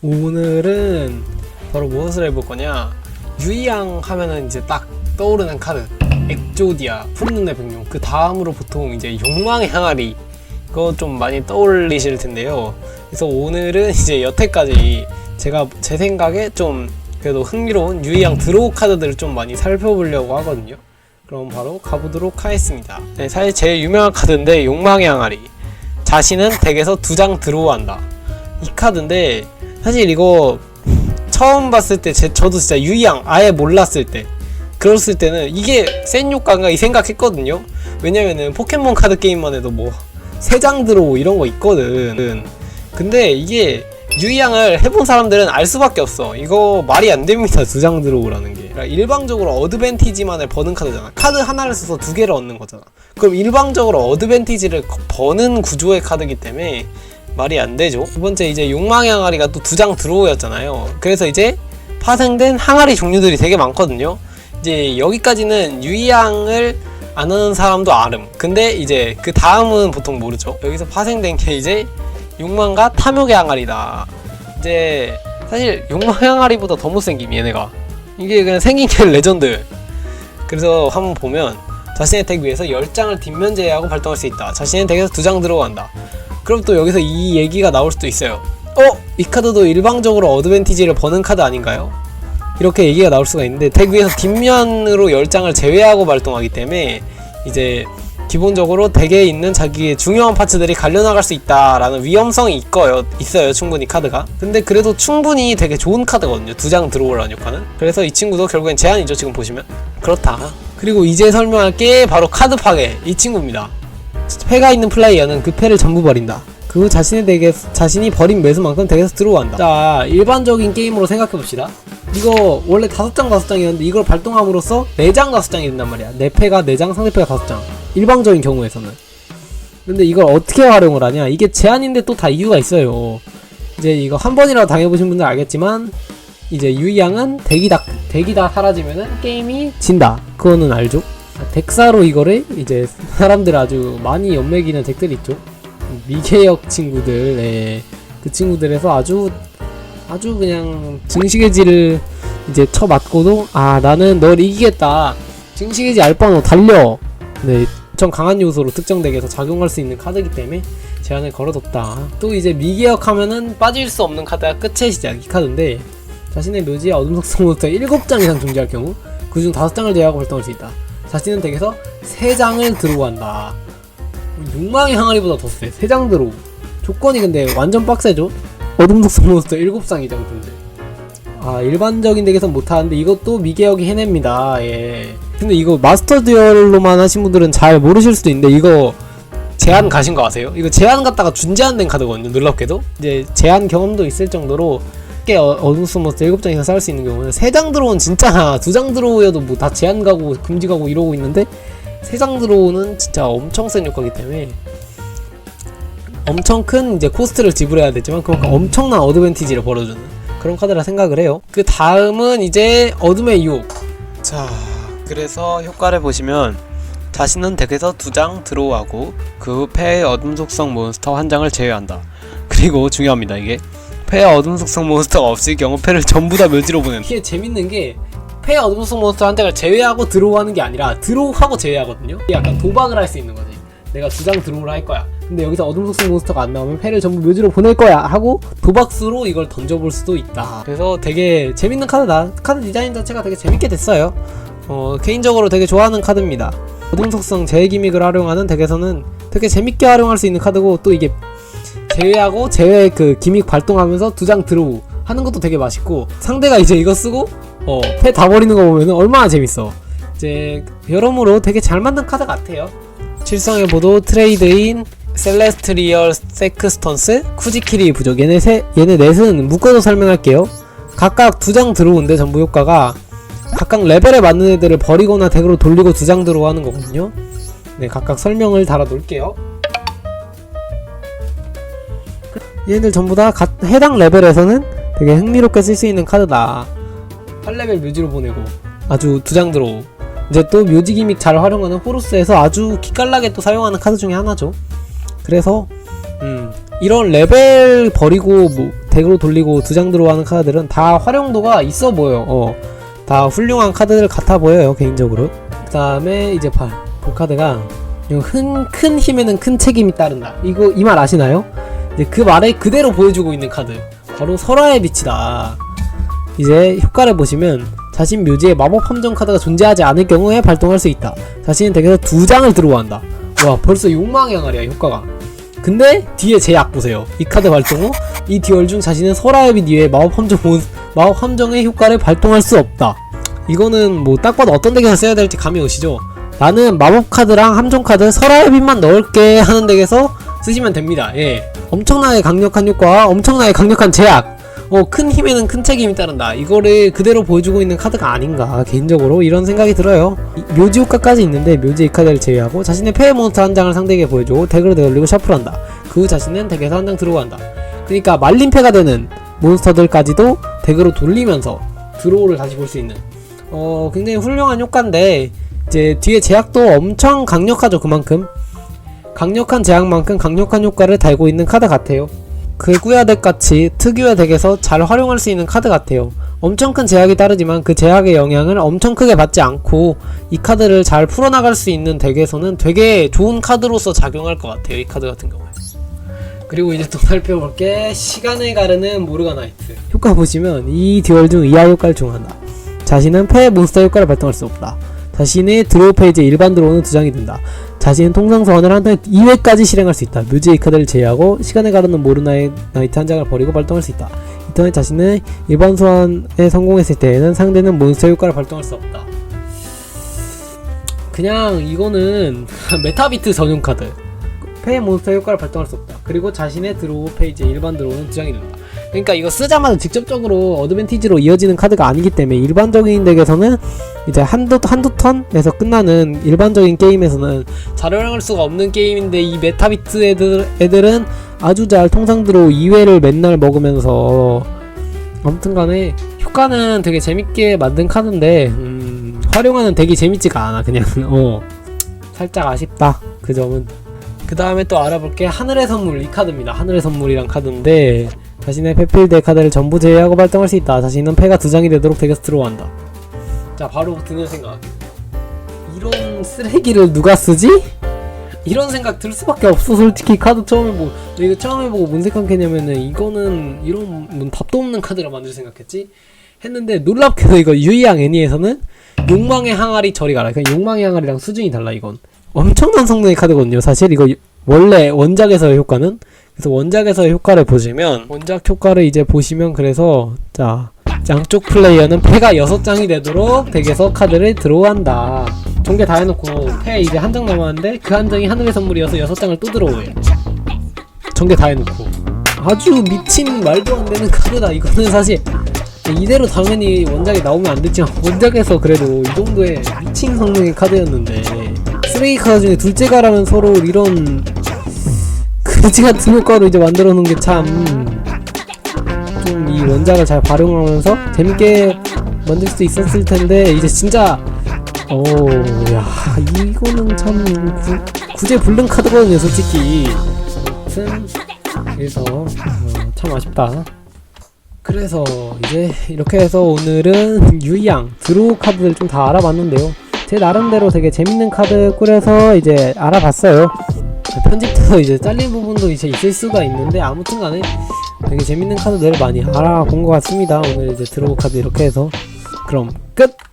오늘은 바로 무엇을 해볼 거냐? 유이양 하면은 이제 딱 떠오르는 카드. 엑조디아 푸른눈의 백룡. 그 다음으로 보통 이제 욕망의 항아리. 그거 좀 많이 떠올리실 텐데요. 그래서 오늘은 이제 여태까지 제가 제 생각에 좀 그래도 흥미로운 유이양 드로우 카드들을 좀 많이 살펴보려고 하거든요. 그럼 바로 가보도록 하겠습니다. 네, 사실 제일 유명한 카드인데 욕망의 항아리. 자신은 덱에서 두 장 드로우한다. 이 카드인데 사실 이거 처음 봤을 때 제, 저도 진짜 유이양 아예 몰랐을 때 그랬을 때는 이게 센 효과인가 이 생각했거든요. 왜냐면은 포켓몬 카드 게임만 해도 뭐 세 장 들어오 이런 거 있거든. 근데 이게 유이양을 해본 사람들은 알 수밖에 없어. 이거 말이 안 됩니다 두 장 들어오라는 게. 그러니까 일방적으로 어드밴티지만을 버는 카드잖아. 카드 하나를 써서 두 개를 얻는 거잖아. 그럼 일방적으로 어드밴티지를 거- 버는 구조의 카드이기 때문에 말이 안 되죠. 두 번째 이제 욕망의 항아리가 또 두장 드로우였잖아요. 그래서 이제 파생된 항아리 종류들이 되게 많거든요. 이제 여기까지는 유이양을 아는 사람도 아름. 근데 이제 그 다음은 보통 모르죠. 여기서 파생된 게 이제 욕망과 탐욕의 항아리다. 이제 사실 욕망의 항아리보다 더 못생김 얘네가. 이게 그냥 생긴 게 레전드. 그래서 한번 보면 자신의 덱 위에서 10장을 뒷면 제외하고 발동할 수 있다. 자신의 덱에서 두장 들어간다. 그럼 또 여기서 이 얘기가 나올 수도 있어요. 어? 이 카드도 일방적으로 어드밴티지를 버는 카드 아닌가요? 이렇게 얘기가 나올 수가 있는데 덱 위에서 뒷면으로 10장을 제외하고 발동하기 때문에 이제 기본적으로 덱에 있는 자기의 중요한 파츠들이 갈려나갈 수 있다라는 위험성이 있어요, 있어요 충분히 카드가. 근데 그래도 충분히 되게 좋은 카드거든요. 두 장 들어오라는 효과는. 그래서 이 친구도 결국엔 제한이죠 지금 보시면. 그렇다. 그리고 이제 설명할 게 바로 카드 파괴. 이 친구입니다 패가 있는 플레이어는 그 패를 전부 버린다. 그 후 자신의 덱에 자신이 버린 매수만큼 덱에서 들어간다. 자, 일반적인 게임으로 생각해 봅시다. 이거 원래 다섯 장 다섯 장이었는데 이걸 발동함으로써 네 장 다섯 장이 된단 말이야. 내 패가 네 장, 상대 패가 다섯 장. 일방적인 경우에서는. 근데 이걸 어떻게 활용을 하냐? 이게 제한인데 또 다 이유가 있어요. 이제 이거 한 번이라도 당해보신 분들 알겠지만 이제 유이양은 덱이 다 덱이 다 사라지면은 게임이 진다. 그거는 알죠? 덱사로 이거를 이제 사람들 아주 많이 연맥이는 덱들 있죠. 미개역 친구들, 예. 그 친구들에서 아주 아주 그냥 증식의 질을 이제 쳐맞고도 아 나는 널 이기겠다. 증식의 질 알바노 달려. 네, 엄청 강한 요소로 특정 덱에서 작용할 수 있는 카드이기 때문에 제한을 걸어뒀다. 또 이제 미개역 하면은 빠질 수 없는 카드가 끝의 시작 이 카드인데 자신의 묘지에 어둠 속성 몬스터 7장 이상 존재할 경우 그중 5장을 제외하고 발동할 수 있다. 자신은 덱에서 3장을 들고 간다. 욕망의 항아리보다 더 세. 3장 들어. 조건이 근데 완전 빡세죠? 어둠 속성 몬스터 7장 이장 존재. 아, 일반적인 덱에선 못하는데 이것도 미개역이 해냅니다. 예. 근데 이거 마스터 듀얼로만 하신 분들은 잘 모르실 수도 있는데 이거 제한 가신 거 아세요? 이거 제한 갖다가 준제한된 카드거든요. 놀랍게도. 이제 제한 경험도 있을 정도로 꽤 어, 어둠 속성 몬스터 7장 이상 쌓을 수 있는 경우는 3장 들어온 진짜 2장 들어오여도 뭐 다 제한 가고 금지 가고 이러고 있는데 3장 들어오는 진짜 엄청 센 효과이기 때문에 엄청 큰 이제 코스트를 지불해야 되지만 그만큼 엄청난 어드밴티지를 벌어주는 그런 카드라 생각을 해요. 그 다음은 이제 어둠의 유혹. 자, 그래서 효과를 보시면 자신은 덱에서 두 장 드로우하고 그 후 패의 어둠 속성 몬스터 한 장을 제외한다. 그리고 중요합니다 이게 패의 어둠 속성 몬스터가 없을 경우 패를 전부 다 묘지로 보낸. 이게 재밌는 게 패의 어둠 속성 몬스터 한 장을 제외하고 드로우하는 게 아니라 드로우하고 제외하거든요. 약간 도박을 할 수 있는 거지. 내가 두 장 드로우를 할 거야. 근데 여기서 어둠 속성 몬스터가 안 나오면 패를 전부 묘지로 보낼 거야 하고 도박수로 이걸 던져볼 수도 있다. 그래서 되게 재밌는 카드다. 카드 디자인 자체가 되게 재밌게 됐어요. 어, 개인적으로 되게 좋아하는 카드입니다. 어둠 속성 제외 기믹을 활용하는 덱에서는 되게 재밌게 활용할 수 있는 카드고 또 이게 제외하고 제외 그 기믹 발동하면서 두 장 드로우 하는 것도 되게 맛있고 상대가 이제 이거 쓰고 어, 패 다 버리는 거 보면은 얼마나 재밌어. 이제 여러모로 되게 잘 만든 카드 같아요. 실성의 보도 트레이드인 셀레스트리얼 세크스턴스 쿠지키리 부족 얘네 세 얘네 넷은 묶어서 설명할게요. 각각 두 장 들어오는데 전부 효과가 각각 레벨에 맞는 애들을 버리거나 덱으로 돌리고 두 장 들어가는 거거든요. 네, 각각 설명을 달아 놓을게요. 얘네들 전부 다 각- 해당 레벨에서는 되게 흥미롭게 쓸 수 있는 카드다. 8레벨 묘지로 보내고 아주 두 장 들어오. 이제 또 묘지 기믹 잘 활용하는 호루스에서 아주 기깔나게 또 사용하는 카드 중에 하나죠. 그래서 음 이런 레벨 버리고 뭐 덱으로 돌리고 두 장 들어가는 카드들은 다 활용도가 있어 보여. 어, 다 훌륭한 카드들 같아 보여요 개인적으로. 그 다음에 이제 발, 볼 카드가 큰, 큰 힘에는 큰 책임이 따른다. 이거 이 말 아시나요? 이제 그 말에 그대로 보여주고 있는 카드. 바로 설화의 빛이다. 이제 효과를 보시면 자신 묘지에 마법 함정 카드가 존재하지 않을 경우에 발동할 수 있다. 자신은 덱에서 두 장을 들어한다. 와 벌써 욕망의 항아리야 효과가. 근데 뒤에 제약 보세요. 이 카드 발동 후 이 듀얼 중 자신은 설화의 빛 이외에 마법 함정 모- 마법 함정의 효과를 발동할 수 없다. 이거는 뭐 딱 봐도 어떤 덱에서 써야 될지 감이 오시죠? 나는 마법 카드랑 함정 카드 설화의 빛만 넣을게 하는 덱에서 쓰시면 됩니다. 예. 엄청나게 강력한 효과, 엄청나게 강력한 제약. 어, 큰 힘에는 큰 책임이 따른다. 이거를 그대로 보여주고 있는 카드가 아닌가, 개인적으로 이런 생각이 들어요. 이- 묘지 효과까지 있는데, 묘지 이 카드를 제외하고, 자신의 폐해 몬스터 한 장을 상대에게 보여주고, 덱으로 되돌리고 셔플한다. 그 후 자신은 덱에서 한 장 들어간다 그러니까 말림패가 되는 몬스터들까지도 덱으로 돌리면서 드로우를 다시 볼 수 있는, 어, 굉장히 훌륭한 효과인데, 이제 뒤에 제약도 엄청 강력하죠, 그만큼. 강력한 제약만큼 강력한 효과를 달고 있는 카드 같아요. 극우야 덱 같이 특유의 덱에서 잘 활용할 수 있는 카드 같아요. 엄청 큰 제약이 따르지만 그 제약의 영향을 엄청 크게 받지 않고 이 카드를 잘 풀어나갈 수 있는 덱에서는 되게 좋은 카드로서 작용할 것 같아요. 이 카드 같은 경우에. 그리고 이제 또 살펴볼 게 시간을 가르는 모르가나이트 효과 보시면 이 듀얼 중 이하 효과를 중한다. 자신은 패 몬스터 효과를 발동할 수 없다. 자신의 드로우 페이지에 일반 들어오는 두 장이 든다. 자신은 통상 소환을 한 턴에 2회까지 실행할 수 있다. 묘지 이 카드를 제외하고 시간을 가르는 모르나의 나이트 한 장을 버리고 발동할 수 있다. 이 턴에 자신은 일반 소환에 성공했을 때에는 상대는 몬스터 효과를 발동할 수 없다. 그냥 이거는 메타비트 전용 카드. 페이 몬스터 효과를 발동할 수 없다. 그리고 자신의 드로우 페이지에 일반 들어오는 두 장이 된다. 그러니까 이거 쓰자마자 직접적으로 어드밴티지로 이어지는 카드가 아니기 때문에 일반적인 덱에서는 이제 한두 한두 턴에서 끝나는 일반적인 게임에서는 잘 활용할 수가 없는 게임인데 이 메타비트 애들 애들은 아주 잘 통상 드로우 2회를 맨날 먹으면서 아무튼간에 효과는 되게 재밌게 만든 카드인데 음, 활용하는 덱이 재밌지가 않아 그냥. 어. 살짝 아쉽다 그 점은. 그 다음에 또 알아볼 게 하늘의 선물 이 카드입니다. 하늘의 선물이란 카드인데 자신의 페필드 카드를 전부 제외하고 발동할 수 있다. 자신은 패가 두 장이 되도록 덱에서 들어간다. 자 바로 드는 생각. 이런 쓰레기를 누가 쓰지? 이런 생각 들 수밖에 없어 솔직히. 카드 처음에 뭐 이거 처음에 보고 뭔 생각했냐면은 이거는 이런 뭔 답도 없는 카드라 만들 생각했지? 했는데 놀랍게도 이거 유이양 애니에서는 욕망의 항아리 저리 가라. 그냥 욕망의 항아리랑 수준이 달라 이건. 엄청난 성능의 카드거든요 사실. 이거 원래 원작에서의 효과는 그래서 원작에서의 효과를 보시면 원작 효과를 이제 보시면 그래서 자 양쪽 플레이어는 패가 6장이 되도록 덱에서 카드를 들어간다. 전개 다 해놓고 패 이제 한 장 남았는데 그 한 장이 하늘의 선물이어서 6장을 또 들어오게 전개 다 해놓고. 아주 미친 말도 안 되는 카드다. 이거는 사실 이대로 당연히 원작에 나오면 안 됐지만 원작에서 그래도 이 정도의 미친 성능의 카드였는데 쓰레기 카드 중에 둘째가라는 서로 이런 그지 같은 효과로 이제 만들어 놓은 게 참 좀 이 원작을 잘 활용하면서 재밌게 만들 수 있었을 텐데 이제 진짜 어야 이거는 참 구, 구제 불능 카드거든요 솔직히. 그래서 어, 참 아쉽다. 그래서 이제 이렇게 해서 오늘은 유이양 드로우 카드를 좀 다 알아봤는데요. 제 나름대로 되게 재밌는 카드 꾸려서 이제 알아봤어요 편집돼서 이제 잘린 부분도 이제 있을 수가 있는데 아무튼 간에 되게 재밌는 카드들을 많이 알아본 것 같습니다 오늘 이제 드로우 카드 이렇게 해서 그럼 끝!